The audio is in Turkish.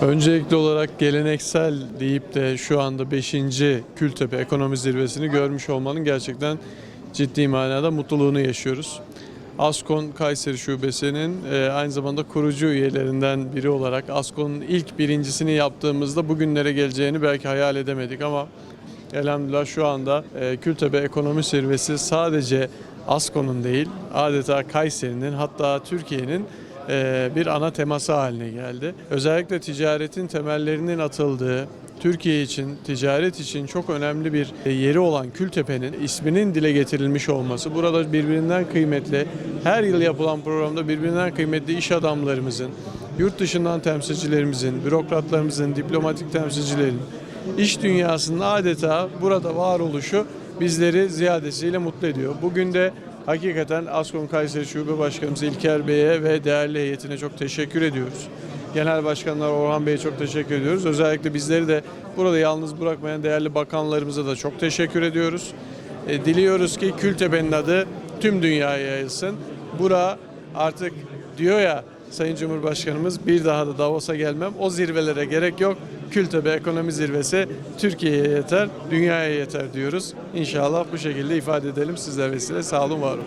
Öncelikli olarak geleneksel deyip de şu anda 5. Kültepe Ekonomi Zirvesi'ni görmüş olmanın gerçekten ciddi manada mutluluğunu yaşıyoruz. Askon Kayseri Şubesi'nin e, aynı zamanda kurucu üyelerinden biri olarak Askon'un ilk birincisini yaptığımızda bugünlere geleceğini belki hayal edemedik ama elhamdülillah şu anda e, Kültepe Ekonomi Zirvesi sadece Askon'un değil adeta Kayseri'nin hatta Türkiye'nin bir ana teması haline geldi. Özellikle ticaretin temellerinin atıldığı, Türkiye için, ticaret için çok önemli bir e, yeri olan Kültepe'nin isminin dile getirilmiş olması, burada birbirinden kıymetli, her yıl yapılan programda birbirinden kıymetli iş adamlarımızın, yurt dışından temsilcilerimizin, bürokratlarımızın, diplomatik temsilcilerin, iş dünyasının adeta burada varoluşu bizleri ziyadesiyle mutlu ediyor. Bugün de hakikaten Askom Kayseri Şube Başkanımız İlker Bey'e ve değerli heyetine çok teşekkür ediyoruz. Genel Başkanlar Orhan Bey'e çok teşekkür ediyoruz. Özellikle bizleri de burada yalnız bırakmayan değerli bakanlarımıza da çok teşekkür ediyoruz. E, diliyoruz ki Kültepe'nin adı tüm dünyaya yayılsın. Bura artık diyor ya Sayın Cumhurbaşkanımız bir daha da Davos'a gelmem. O zirvelere gerek yok. Kültepe Ekonomi Zirvesi Türkiye'ye yeter, dünyaya yeter diyoruz. İnşallah bu şekilde ifade edelim sizler vesile. Sağ olun, var olun.